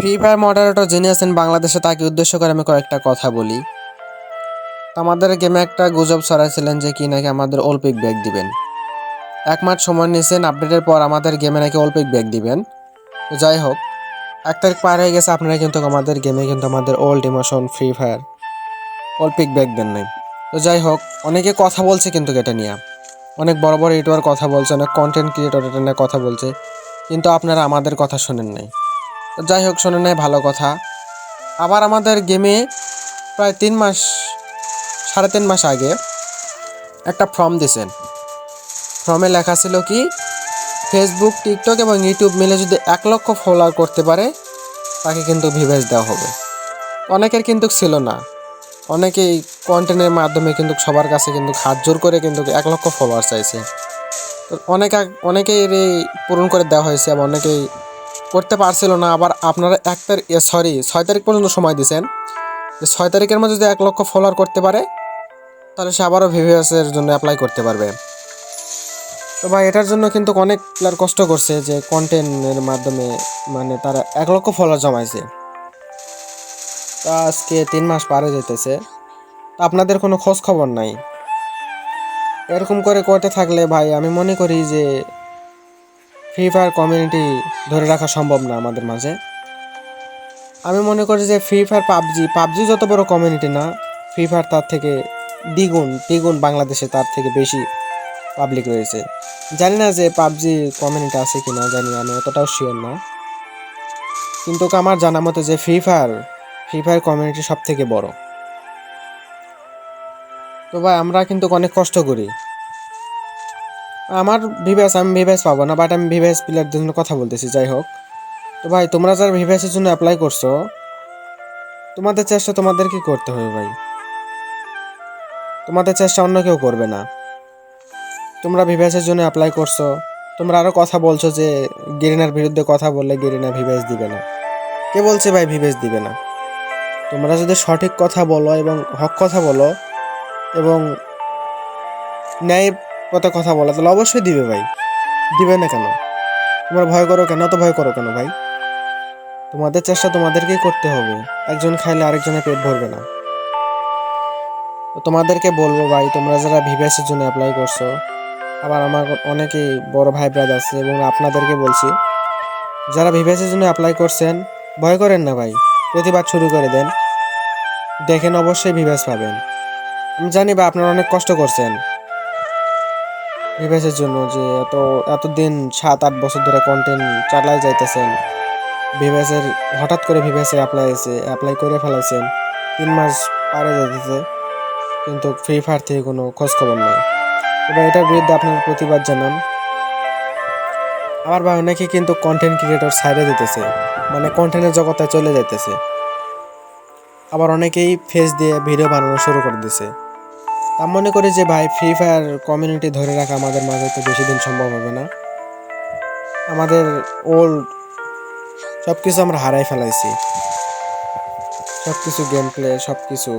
Free fire moderator যিনি আছেন বাংলাদেশে, তাকে উদ্দেশ্য করে আমি কয়েকটা কথা বলি। আমাদের গেমে একটা গুজব ছড়াইছিলেন যে কি নাকি আমাদের অল্পিক ব্যাগ দিবেন। এক মাস সময় নিয়েছেন আপডেটের পর আমাদের গেমে নাকি অল্পিক ব্যাগ দিবেন। তো যাই হোক, এক তারিখ পার হয়ে গেছে, আপনারা কিন্তু আমাদের গেমে কিন্তু আমাদের ওল্ড ইমোশন ফ্রি ফায়ার অল্পিক ব্যাগ দেন নাই। তো যাই হোক, অনেকে কথা বলছে কিন্তু এটা নিয়ে। অনেক বড় বড় ইউটিউবার কথা বলছে, অনেক কন্টেন্ট ক্রিয়েটর এটা নিয়ে কথা বলছে, কিন্তু আপনারা আমাদের কথা শোনেন নাই। যাই হোক, শোনেন নাই, ভালো কথা। আবার আমাদের গেমে প্রায় তিন মাস, সাড়ে তিন মাস আগে একটা ফর্ম দিছেন ফর্মে লেখা ছিল কি ফেসবুক টিকটক এবং ইউটিউব মিলে যদি এক লক্ষ ফলোয়ার করতে পারে, তাকে কিন্তু ভিভেজ দেওয়া হবে। অনেকের কিন্তু ছিল না। অনেকেই কন্টেন্টের মাধ্যমে কিন্তু সবার কাছে কিন্তু হাত জোর করে কিন্তু এক লক্ষ ফলোয়ার চাইছে। অনেক অনেকেই পূরণ করে দেওয়া হয়েছে এবং অনেকেই করতে পারছিল না, আবার আপনারা এক তারিখ সরি ছয় তারিখ পর্যন্ত সময় দিয়েছেন। যে ছয় তারিখের মধ্যে যদি এক লক্ষ ফলোয়ার করতে পারে, তাহলে সে আবারও ভিভিএসের জন্য অ্যাপ্লাই করতে পারবে। তো ভাই, এটার জন্য কিন্তু অনেক প্লেয়ার কষ্ট করছে যে কন্টেন্টের মাধ্যমে মানে তারা এক লক্ষ ফলোয়ার জমাইছে। তা আজকে তিন মাস পারে যেতেছে তা আপনাদের কোনো খোঁজ খবর নাই। এরকম করে করতে থাকলে ভাই, আমি মনে করি যে ফ্রি ফায়ার কমিউনিটি ধরে রাখা সম্ভব না আমাদের মাঝে। আমি মনে করি যে ফ্রি ফায়ার পাবজি পাবজি যত বড় কমিউনিটি না ফ্রি ফায়ার তার থেকে দ্বিগুণ দ্বিগুণ বাংলাদেশে তার থেকে বেশি পাবলিক রয়েছে। জানি না যে পাবজি কমিউনিটি আছে কি না জানি আমি অতটাও শিওর না। কিন্তু আমার জানা মতো যে free fire free fire community সব থেকে বড়। তো ভাই, আমরা কিন্তু অনেক কষ্ট করি। আমার ভিভ্যাস আমি ভিভ্যাস পাবো না বাট আমি ভিভ্যাস প্লেয়ারদের জন্য কথা বলতেছি, যাই হোক। তো ভাই, তোমরা যারা ভিভ্যাসের জন্য অ্যাপ্লাই করছ, তোমাদের চেষ্টা তোমাদেরকে করতে হবে ভাই? তোমাদের চেষ্টা অন্য কেউ করবে না। তোমরা ভিভ্যাসের জন্য অ্যাপ্লাই করছ, তোমরা আরও কথা বলছো যে গেরিনার বিরুদ্ধে কথা বললে গেরিনা ভিভ্যাস দিবে না। কে বলছে ভাই ভিভ্যাস দিবে না? তোমরা যদি সঠিক কথা বলো এবং হক কথা বলো, এবং ন্যায় পথে কথা বলো, তাহলে অবশ্যই দিবে ভাই। দিবে না কেন? তোমরা ভয় করো কেন? তো ভয় করো কেন ভাই? তোমাদের চেষ্টা তোমাদেরকেই করতে হবে। একজন খাইলে আরেকজনের পেট ভরবে না। তোমাদেরকে বলব ভাই, তোমরা যারা ভিভিএসের জন্য অ্যাপ্লাই করছ, আবার আমার অনেকেই বড় ভাই ব্রাদার আছে, এবং আপনাদেরকে বলছি, যারা ভিভিএসের জন্য অ্যাপ্লাই করছেন, ভয় করেন না ভাই। প্রতিবাদ শুরু করে দেন। দেখেন অবশ্যই ভিভিএস পাবেন। আমি জানি বা আপনারা অনেক কষ্ট করছেন। ভিভিএসের জন্য যে এত, এতদিন সাত, আট বছর ধরে কন্টেন্ট চালাই যাইতেছেন ভিভিএসের হঠাৎ করে ভিভিএসে অ্যাপ্লাই আছে অ্যাপ্লাই করে ফেলাইছেন, তিন মাস পারে যাইতেছে, কিন্তু ফ্রি ফায়ার থেকে কোনো খোঁজ খবর নেই। এবার এটার বিরুদ্ধে আপনার প্রতিবাদ জানান। আমার ভাই অনেকে কিন্তু কন্টেন্ট ক্রিয়েটর সাইডে দিতেছে মানে কন্টেন্টের জগতে চলে যাইতেছে। আবার অনেকেই ফেস দিয়ে ভিডিও বানানো শুরু করে দিছে। তা মনে করি যে ভাই ফ্রি ফায়ার কমিউনিটি ধরে রাখা আমাদের মাঝে তো বেশি দিন সম্ভব হবে না। আমাদের ওল্ড সব কিছু আমরা হারাই ফেলাইছি। সব কিছু গেম প্লে সব কিছু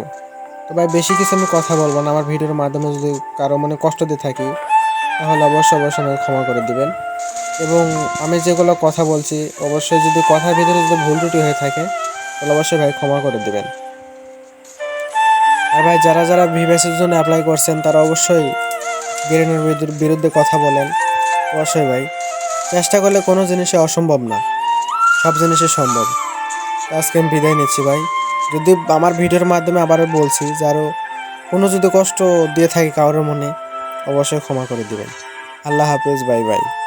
তো ভাই, বেশি কিছু আমি কথা বলব না। আমার ভিডিওর মাধ্যমে যদি কারও মনে কষ্ট দিয়ে থাকি, তাহলে অবশ্যই অবশ্যই আমাকে ক্ষমা করে দিবেন। এবং আমি যেগুলো কথা বলছি, অবশ্যই যদি কথার ভিতরে যদি ভুল ত্রুটি হয়ে থাকে, তাহলে অবশ্যই ভাই ক্ষমা করে দিবেন। আর ভাই, যারা যারা ভিভ্যাসের জন্য অ্যাপ্লাই করছেন, তারা অবশ্যই গেরিনের বিরুদ্ধে কথা বলেন। অবশ্যই ভাই, চেষ্টা করলে কোনো জিনিসে অসম্ভব না। সব জিনিসই সম্ভব। আজকে আমি বিদায় নিচ্ছি ভাই। যদি আমার ভিডিওর মাধ্যমে আবারও বলছি যে আরও কোনো যদি কষ্ট দিয়ে থাকে কারোর মনে, অবশ্যই ক্ষমা করে দিবেন। আল্লাহ হাফেজ, বাই বাই।